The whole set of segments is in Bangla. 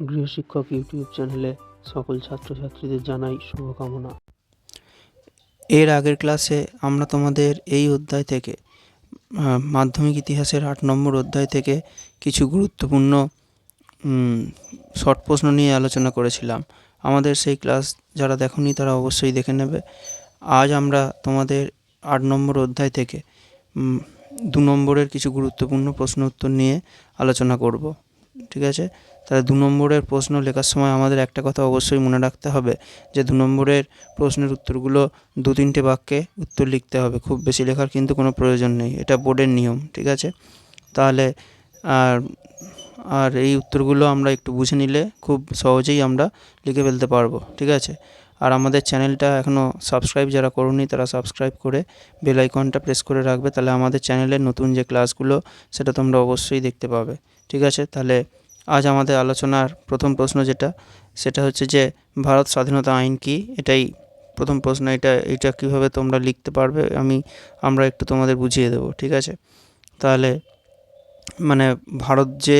গৃহশিক্ষক ইউটিউব চ্যানেলে সকল ছাত্রছাত্রীদের জানাই শুভকামনা। এর আগের ক্লাসে আমরা তোমাদের এই অধ্যায় থেকে মাধ্যমিক ইতিহাসের আট নম্বর অধ্যায় থেকে কিছু গুরুত্বপূর্ণ শর্ট প্রশ্ন নিয়ে আলোচনা করেছিলাম। আমাদের সেই ক্লাস যারা দেখনি তারা অবশ্যই দেখে নেবে। আজ আমরা তোমাদের আট নম্বর অধ্যায় থেকে দু নম্বরের কিছু গুরুত্বপূর্ণ প্রশ্ন উত্তর নিয়ে আলোচনা করব। ঠিক আছে? তাহলে দু নম্বরের প্রশ্ন লেখার সময় আমাদের একটা কথা অবশ্যই মনে রাখতে হবে যে দু নম্বরের প্রশ্নের উত্তরগুলো দু তিনটে বাক্যে উত্তর লিখতে হবে। খুব বেশি লেখার কিন্তু কোনো প্রয়োজন নেই। এটা বোর্ডের নিয়ম, ঠিক আছে? তাহলে আর আর এই উত্তরগুলো আমরা একটু বুঝে নিলে খুব সহজেই আমরা লিখে ফেলতে পারব, ঠিক আছে? আর আমাদের চ্যানেলটা এখনও সাবস্ক্রাইব যারা করোনি তারা সাবস্ক্রাইব করে বেল আইকনটা প্রেস করে রাখবে। তাহলে আমাদের চ্যানেলের নতুন যে ক্লাসগুলো, সেটা তোমরা অবশ্যই দেখতে পাবে, ঠিক আছে? তাহলে আজ আমাদের আলোচনার প্রথম প্রশ্ন যেটা, সেটা হচ্ছে যে, ভারত স্বাধীনতা আইন কি? এটাই প্রথম প্রশ্ন। এটা এটা কীভাবে তোমরা লিখতে পারবে? আমি, আমরা একটু তোমাদের বুঝিয়ে দেবো, ঠিক আছে? তাহলে মানে ভারত যে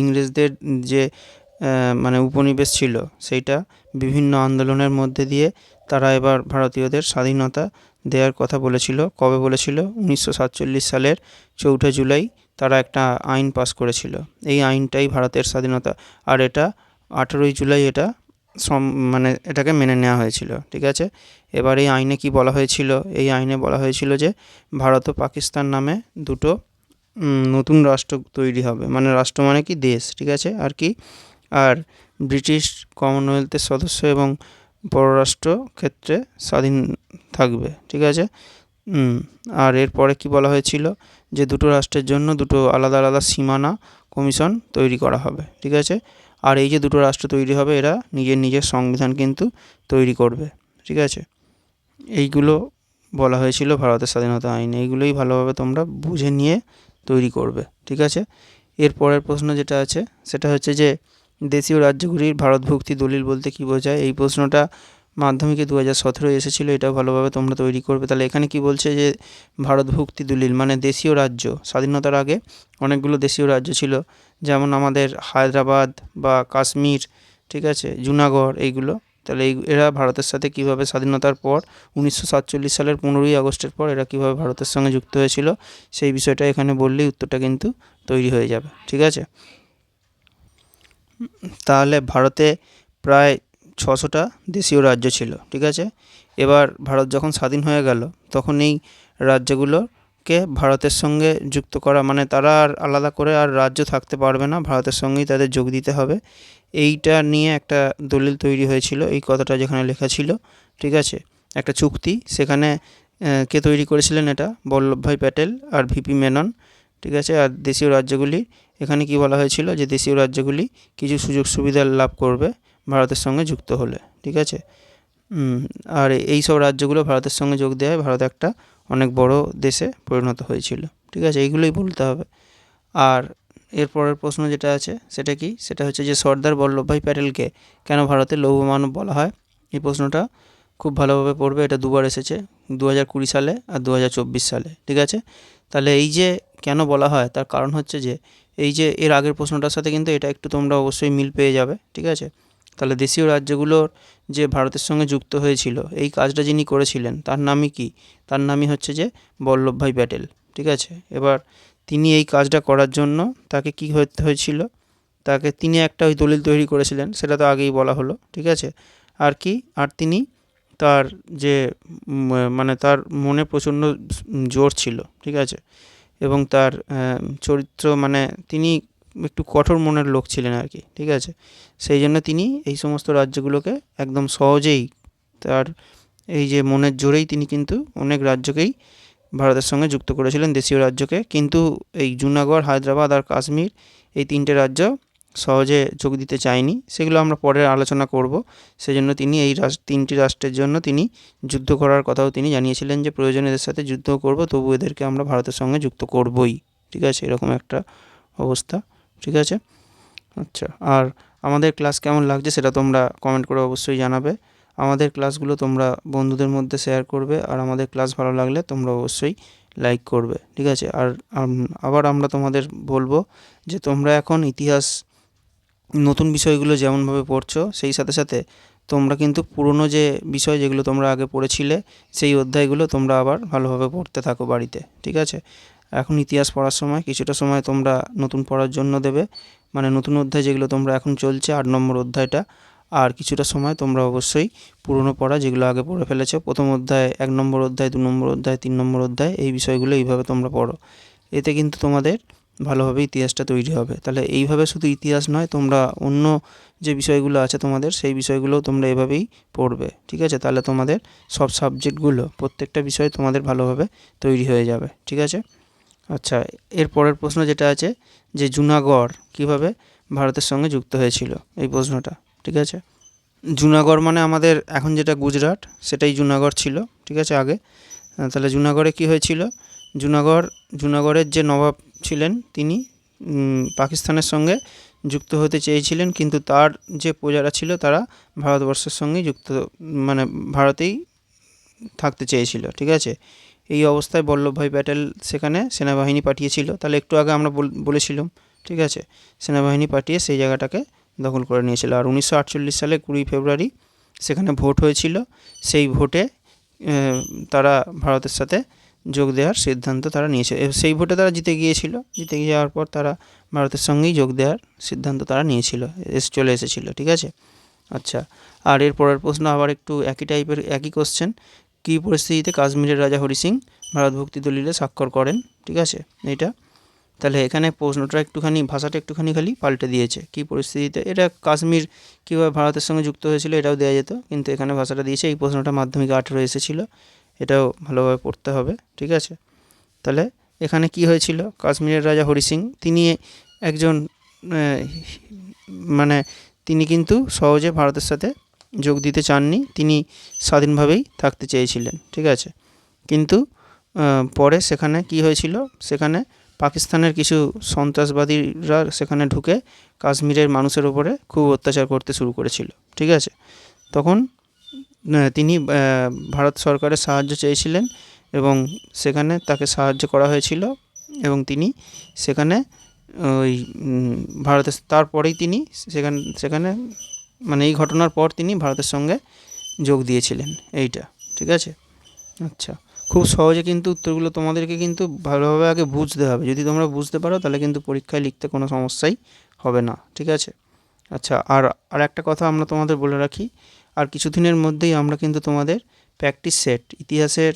ইংরেজদের যে মানে উপনিবেশ ছিল, সেইটা বিভিন্ন আন্দোলনের মধ্যে দিয়ে তারা এবার ভারতীয়দের স্বাধীনতা দেওয়ার কথা বলেছিল। কবে বলেছিল? উনিশশো সাতচল্লিশ সালের চৌঠা জুলাই তারা একটা আইন পাস করেছিল। এই আইনটাই ভারতের স্বাধীনতা। আর এটা আঠেরোই জুলাই এটা সম মানে এটাকে মেনে নেওয়া হয়েছিল, ঠিক আছে? এবার এই আইনে কি বলা হয়েছিল? এই আইনে বলা হয়েছিল যে ভারত ও পাকিস্তান নামে দুটো নতুন রাষ্ট্র তৈরি হবে। মানে রাষ্ট্র মানে কি? দেশ, ঠিক আছে? আর কি? আর ব্রিটিশ কমনওয়েলথের সদস্য এবং পররাষ্ট্র ক্ষেত্রে স্বাধীন থাকবে, ঠিক আছে? আর এরপরে কি বলা হয়েছিল? যে দুটো রাষ্ট্রের জন্য দুটো আলাদা আলাদা সীমানা কমিশন তৈরি করা হবে, ঠিক আছে? আর এই যে দুটো রাষ্ট্র তৈরি হবে, এরা নিজের নিজের সংবিধান কিন্তু তৈরি করবে, ঠিক আছে? এইগুলো বলা হয়েছিল ভারতের স্বাধীনতা আইন। এইগুলোই ভালোভাবে তোমরা বুঝে নিয়ে তৈরি করবে, ঠিক আছে? এরপরের প্রশ্ন যেটা আছে, সেটা হচ্ছে যে দেশীয় রাজ্যগুলির ভারতভুক্তি দলিল বলতে কী বোঝায়? এই প্রশ্নটা মাধ্যমিকে দু হাজার সতেরোয় এসেছিল এটাও ভালোভাবে তোমরা তৈরি করবে। তাহলে এখানে কি বলছে যে ভারতভুক্তি দলিল মানে দেশীয় রাজ্য? স্বাধীনতার আগে অনেকগুলো দেশীয় রাজ্য ছিল, যেমন আমাদের হায়দ্রাবাদ বা কাশ্মীর, ঠিক আছে, জুনাগড় এইগুলো। তাহলে এই, এরা ভারতের সাথে কীভাবে স্বাধীনতার পর উনিশশো সাতচল্লিশ সালের পনেরোই আগস্টের পর এরা কীভাবে ভারতের সঙ্গে যুক্ত হয়েছিল, সেই বিষয়টা এখানে বললেই উত্তরটা কিন্তু তৈরি হয়ে যাবে, ঠিক আছে? তাহলে ভারতে প্রায় ছশোটা দেশীয় রাজ্য ছিল, ঠিক আছে? এবার ভারত যখন স্বাধীন হয়ে গেল, তখন এই রাজ্যগুলোকে ভারতের সঙ্গে যুক্ত করা মানে তারা আর আলাদা করে আর রাজ্য থাকতে পারবে না, ভারতের সঙ্গেই তাদের যোগ দিতে হবে। এইটা নিয়ে একটা দলিল তৈরি হয়েছিল, এই কথাটা যেখানে লেখা ছিল, ঠিক আছে? একটা চুক্তি, সেখানে কে তৈরি করেছিলেন এটা? বল্লভভাই প্যাটেল আর ভিপি মেনন, ঠিক আছে? আর দেশীয় রাজ্যগুলি এখানে কি বলা হয়েছিল যে দেশীয় রাজ্যগুলি কিছু সুযোগ সুবিধা লাভ করবে ভারতের সঙ্গে যুক্ত হলে, ঠিক আছে? আর এই সব রাজ্যগুলো ভারতের সঙ্গে যোগ দেওয়ায় ভারত একটা অনেক বড় দেশে পরিণত হয়েছিল, ঠিক আছে? এইগুলোই বলতে হবে। আর এর পরের প্রশ্ন যেটা আছে, সেটা কি? সেটা হচ্ছে যে সর্দার বল্লভভাই প্যাটেলকে কেন ভারতের লৌহ মানব বলা হয়? এই প্রশ্নটা খুব ভালোভাবে পড়বে, এটা দুবার এসেছে, দু হাজার কুড়ি সালে আর দু হাজার চব্বিশ সালে, ঠিক আছে? তাহলে এই যে কেন বলা হয়? তার কারণ হচ্ছে যে, এই যে এর আগের প্রশ্নটার সাথে কিন্তু এটা একটু তোমরা অবশ্যই মিল পেয়ে যাবে, ঠিক আছে? তাহলে দেশীয় রাজ্যগুলোর যে ভারতের সঙ্গে যুক্ত হয়েছিল, এই কাজটা যিনি করেছিলেন, তার নামই কি? তার নামই হচ্ছে যে বল্লভভাই প্যাটেল, ঠিক আছে? এবার তিনি এই কাজটা করার জন্য তাকে কি হতে হয়েছিল? তাকে তিনি একটা ওই দলিল তৈরি করেছিলেন, সেটা তো আগেই বলা হলো, ঠিক আছে? আর কি? আর তিনি তার যে মানে তার মনে প্রচণ্ড জোর ছিল, ঠিক আছে? এবং তার চরিত্র মানে তিনি একটু কঠোর মনের লোক ছিলেন আর কি, ঠিক আছে? সেই জন্য তিনি এই সমস্ত রাজ্যগুলোকে একদম সহজেই তার এই যে মনের জোরেই তিনি কিন্তু অনেক রাজ্যকেই ভারতের সঙ্গে যুক্ত করেছিলেন, দেশীয় রাজ্যকে। কিন্তু এই জুনাগড়, হায়দ্রাবাদ আর কাশ্মীর এই তিনটে রাজ্য সহজে যোগ দিতে চায়নি সেগুলো আমরা পরে আলোচনা করব। সেজন্য তিনি এই তিনটি রাষ্ট্রের জন্য তিনি যুদ্ধ করার কথাও তিনি জানিয়েছিলেন যে, প্রয়োজনে এদের সাথে যুদ্ধ করব, তবু এদেরকে আমরা ভারতের সঙ্গে যুক্ত করবই। ঠিক আছে? এরকম একটা অবস্থা। ঠিক আছে? আচ্ছা আর আমাদের ক্লাস কেমন লাগছে সেটা তোমরা কমেন্ট করে অবশ্যই জানাবে। আমাদের ক্লাসগুলো তোমরা বন্ধুদের মধ্যে শেয়ার করবে, আর আমাদের ক্লাস ভালো লাগলে তোমরা অবশ্যই লাইক করবে। ঠিক আছে? আর আবার আমরা তোমাদের বলব যে, তোমরা এখন ইতিহাস নতুন বিষয়গুলো যেমনভাবে পড়ছো, সেই সাথে সাথে তোমরা কিন্তু পুরনো যে বিষয় যেগুলো তোমরা আগে পড়েছিলে, সেই অধ্যায়গুলো তোমরা আবার ভালোভাবে পড়তে থাকো বাড়িতে, ঠিক আছে? এখন ইতিহাস পড়ার সময়, কিছুটা সময় তোমরা নতুন পড়ার জন্য দেবে। মানে নতুন অধ্যায় যেগুলো তোমরা এখন চলছে, আট নম্বর অধ্যায়টা, আর কিছুটা সময় তোমরা অবশ্যই পুরনো পড়া যেগুলো আগে পড়ে ফেলেছো, প্রথম অধ্যায় এক নম্বর অধ্যায়, দু নম্বর অধ্যায়, তিন নম্বর অধ্যায়, এই বিষয়গুলো এইভাবে তোমরা পড়ো। এতে কিন্তু তোমাদের ভালোভাবে ইতিহাসটা তৈরি হবে। তাহলে এইভাবে শুধু ইতিহাস নয়, তোমরা অন্য যে বিষয়গুলো আছে তোমাদের, সেই বিষয়গুলোও তোমরা এভাবেই পড়বে, ঠিক আছে? তাহলে তোমাদের সব সাবজেক্টগুলো, প্রত্যেকটা বিষয় তোমাদের ভালোভাবে তৈরি হয়ে যাবে, ঠিক আছে? আচ্ছা এর পরের প্রশ্ন যেটা আছে যে জুনাগড় কীভাবে ভারতের সঙ্গে যুক্ত হয়েছিল? এই প্রশ্নটা, ঠিক আছে? জুনাগড় মানে আমাদের এখন যেটা গুজরাট, সেটাই জুনাগড় ছিল, ঠিক আছে? আগে তাহলে জুনাগড়ে কী হয়েছিল? জুনাগড়, জুনাগড়ের যে নবাব ছিলেন তিনি পাকিস্তানের সঙ্গে যুক্ত হতে চেয়েছিলেন, কিন্তু তার যে প্রজারা ছিল তারা ভারতবর্ষের সঙ্গেই যুক্ত মানে ভারতেই থাকতে চেয়েছিল, ঠিক আছে? এই অবস্থায় বল্লভভাই প্যাটেল সেখানে সেনাবাহিনী পাঠিয়েছিল। তাহলে একটু আগে আমরা বল- বলেছিলাম, ঠিক আছে? সেনাবাহিনী পাঠিয়ে সেই জায়গাটাকে দখল করে নিয়েছিল। আর উনিশশো আটচল্লিশ সালে কুড়ি ফেব্রুয়ারি সেখানে ভোট হয়েছিল। সেই ভোটে তারা ভারতের সাথে যোগ দেওয়ার সিদ্ধান্ত তারা নিয়েছে। সেই ভোটে তারা জিতে গিয়েছিল। জিতে যাওয়ার পর তারা ভারতের সঙ্গেই যোগ দেওয়ার সিদ্ধান্ত তারা নিয়েছিল। এসে, চলে এসেছিল, ঠিক আছে? আচ্ছা আর এর পরের প্রশ্ন আবার একটু একই টাইপের একই কোশ্চেন কী পরিস্থিতিতে কাশ্মীরের রাজা হরি সিং ভারত ভক্তি দলিলে স্বাক্ষর করেন? ঠিক আছে এইটা তাহলে এখানে প্রশ্নটা একটুখানি, ভাষাটা একটুখানি খালি পাল্টে দিয়েছে। কী পরিস্থিতিতে, এটা কাশ্মীর কীভাবে ভারতের সঙ্গে যুক্ত হয়েছিল এটাও দেওয়া যেত, কিন্তু এখানে ভাষাটা দিয়েছে। এই প্রশ্নটা মাধ্যমিক আঠেরো এসেছিল। এটাও ভালোভাবে পড়তে হবে, ঠিক আছে? তাহলে এখানে কি হয়েছিল? কাশ্মীরের রাজা হরি সিং, তিনি একজন মানে তিনি কিন্তু সহজে ভারতের সাথে যোগ দিতে চাননি, তিনি স্বাধীনভাবেই থাকতে চেয়েছিলেন, ঠিক আছে? কিন্তু পরে সেখানে কি হয়েছিল? সেখানে পাকিস্তানের কিছু সন্ত্রাসবাদীরা সেখানে ঢুকে কাশ্মীরের মানুষের ওপরে খুব অত্যাচার করতে শুরু করেছিল, ঠিক আছে? তখন তিনি ভারত সরকারের সাহায্য চেয়েছিলেন এবং সেখানে তাকে সাহায্য করা হয়েছিল এবং তিনি সেখানে ওই ভারতের তারপরেই তিনি সেখানে সেখানে মানে এই ঘটনার পর তিনি ভারতের সঙ্গে যোগ দিয়েছিলেন এইটা, ঠিক আছে? আচ্ছা খুব সহজে কিন্তু উত্তরগুলো তোমাদেরকে কিন্তু ভালোভাবে আগে বুঝতে হবে। যদি তোমরা বুঝতে পারো তাহলে কিন্তু পরীক্ষায় লিখতে কোনো সমস্যাই হবে না, ঠিক আছে? আচ্ছা আর আর একটা কথা আমরা তোমাদের বলে রাখি আর কিছুদিনের মধ্যেই আমরা কিন্তু তোমাদের প্র্যাকটিস সেট ইতিহাসের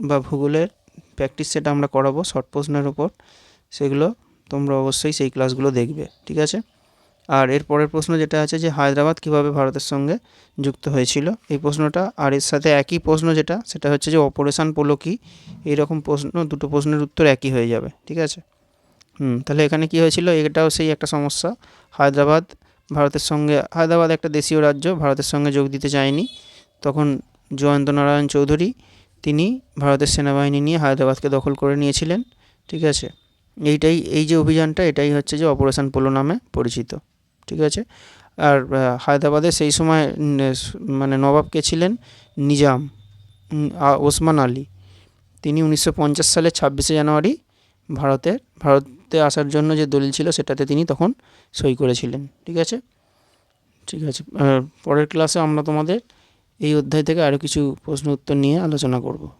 বা ভূগোলের প্র্যাকটিস সেট আমরা করাবো শর্ট প্রশ্নের ওপর সেগুলো তোমরা অবশ্যই সেই ক্লাসগুলো দেখবে, ঠিক আছে? আর এর পরের প্রশ্ন যেটা আছে যে, হায়দ্রাবাদ কীভাবে ভারতের সঙ্গে যুক্ত হয়েছিল? এই প্রশ্নটা আর এর সাথে একই প্রশ্ন যেটা, সেটা হচ্ছে যে অপারেশন পোলো কি এইরকম প্রশ্ন, দুটো প্রশ্নের উত্তর একই হয়ে যাবে, ঠিক আছে? হুম, তাহলে এখানে কি হয়েছিল? এটাও সেই একটা সমস্যা। হায়দ্রাবাদ ভারতের সঙ্গে, হায়দ্রাবাদ একটা দেশীয় রাজ্য, ভারতের সঙ্গে যোগ দিতে চায়নি। তখন জয়ন্ত নারায়ণ চৌধুরী, তিনি ভারতের সেনাবাহিনী নিয়ে হায়দ্রাবাদকে দখল করে নিয়েছিলেন, ঠিক আছে? এইটাই, এই যে অভিযানটা, এটাই হচ্ছে যে অপারেশন পোলো নামে পরিচিত, ঠিক আছে? আর হায়দ্রাবাদে সেই সময় মানে নবাব কে ছিলেন? নিজাম ওসমান আলী। তিনি উনিশশো পঞ্চাশ সালের ছাব্বিশে জানুয়ারি ভারতের, ভারতে আসার জন্য যে দলিল ছিল সেটাতে তিনি তখন সই করেছিলেন। ঠিক আছে? ঠিক আছে। পরের ক্লাসে আমরা তোমাদের এই অধ্যায় থেকে আরও কিছু প্রশ্ন উত্তর নিয়ে আলোচনা করব।